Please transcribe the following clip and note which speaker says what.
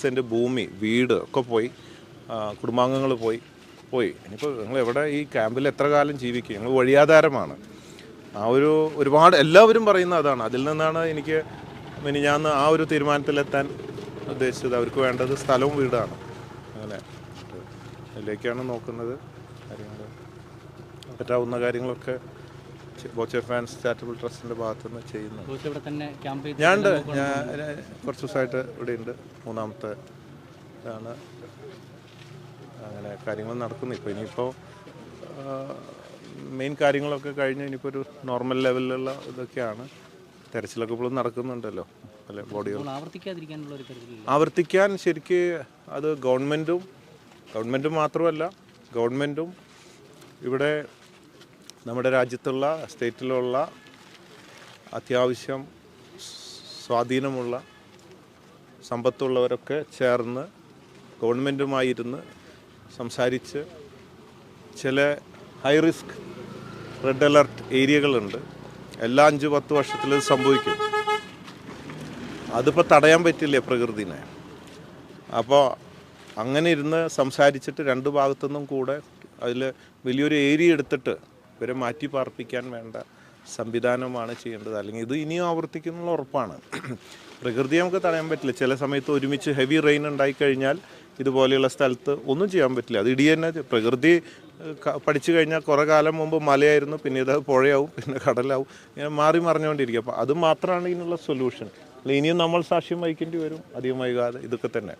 Speaker 1: Saint ഭൂമി വീട് ഒക്കെ പോയി. കുടുംബാംഗങ്ങൾ പോയി. പോയി. ഇനിയിപ്പോൾ നിങ്ങൾ എവിടെ ഈ ക്യാമ്പിൽ എത്ര കാലം ജീവിക്കും? ഞങ്ങൾ വഴിയാധാരമാണ്. ആ ഒരു ഒരുപാട് എല്ലാവരും പറയുന്ന അതാണ്. അതിൽ നിന്നാണ് എനിക്ക് ഇനി ഞാൻ ആ ഒരു തീരുമാനത്തിലെത്താൻ ഉദ്ദേശിച്ചത്. അവർക്ക് വേണ്ടത് സ്ഥലവും വീടാണ്. അങ്ങനെ. അതിലേക്കാണ് നോക്കുന്നത്. കാര്യങ്ങൾ പറ്റാവുന്ന കാര്യങ്ങളൊക്കെ ബോച്ചെ ഫാൻസ് ചാരിറ്റബിൾ ട്രസ്റ്റിന്റെ ഭാഗത്തുനിന്ന് ചെയ്യുന്നു
Speaker 2: കോച്ച് ഇവിടെ ക്യാമ്പ് ചെയ്ത്
Speaker 1: ഞാനുണ്ട്. ഞാൻ കുറച്ച് ദിവസമായിട്ട് ഇവിടെ ഉണ്ട്. മൂന്നാമത്തെ ഇതാണ്. അങ്ങനെ കാര്യങ്ങൾ നടക്കുന്നു. ഇപ്പോൾ ഇനിയിപ്പോൾ മെയിൻ കാര്യങ്ങളൊക്കെ കഴിഞ്ഞ് ഇനിയിപ്പോൾ ഒരു നോർമൽ ലെവലിലുള്ള ഇതൊക്കെയാണ്. തെരച്ചിലൊക്കെ ഇപ്പോഴും നടക്കുന്നുണ്ടല്ലോ. അല്ല ബോഡികൾ ആവർത്തിക്കാൻ ശരിക്ക് അത് ഗവൺമെന്റും ഗവൺമെന്റും മാത്രമല്ല ഗവൺമെന്റും ഇവിടെ നമ്മുടെ രാജ്യത്തുള്ള സ്റ്റേറ്റിലുള്ള അത്യാവശ്യം സ്വാധീനമുള്ള സമ്പത്തുള്ളവരൊക്കെ ചേർന്ന് ഗവൺമെന്റുമായിരുന്ന് സംസാരിച്ച് ചില ഹൈ റിസ്ക് റെഡ് അലർട്ട് ഏരിയകളുണ്ട്. എല്ലാ അഞ്ച് പത്ത് വർഷത്തിൽ സംഭവിക്കും. അതിപ്പോൾ തടയാൻ പറ്റില്ലേ പ്രകൃതിനെ? അപ്പോൾ അങ്ങനെ ഇരുന്ന് സംസാരിച്ചിട്ട് രണ്ട് ഭാഗത്തുനിന്നും കൂടെ അതിൽ വലിയൊരു ഏരിയ എടുത്തിട്ട് ഇവരെ മാറ്റി പാർപ്പിക്കാൻ വേണ്ട സംവിധാനമാണ് ചെയ്യേണ്ടത്. അല്ലെങ്കിൽ ഇത് ഇനിയും ആവർത്തിക്കുന്നുള്ള ഉറപ്പാണ്. പ്രകൃതി നമുക്ക് തടയാൻ പറ്റില്ല. ചില സമയത്ത് ഒരുമിച്ച് ഹെവി റെയിൻ ഉണ്ടായിക്കഴിഞ്ഞാൽ ഇതുപോലെയുള്ള സ്ഥലത്ത് ഒന്നും ചെയ്യാൻ പറ്റില്ല. അത് ഇടി തന്നെ പ്രകൃതി പഠിച്ചു കഴിഞ്ഞാൽ കുറേ കാലം മുമ്പ് മലയായിരുന്നു. പിന്നെ ഇത് പുഴയാവും പിന്നെ കടലാവും. ഇങ്ങനെ മാറി മറിഞ്ഞുകൊണ്ടിരിക്കും. അപ്പോൾ അത് മാത്രമാണ് ഇതിനുള്ള സൊല്യൂഷൻ ഇനിയും നമ്മൾ സാക്ഷ്യം വഹിക്കേണ്ടി വരും. അധികം വൈകാതെ. ഇതൊക്കെ തന്നെ.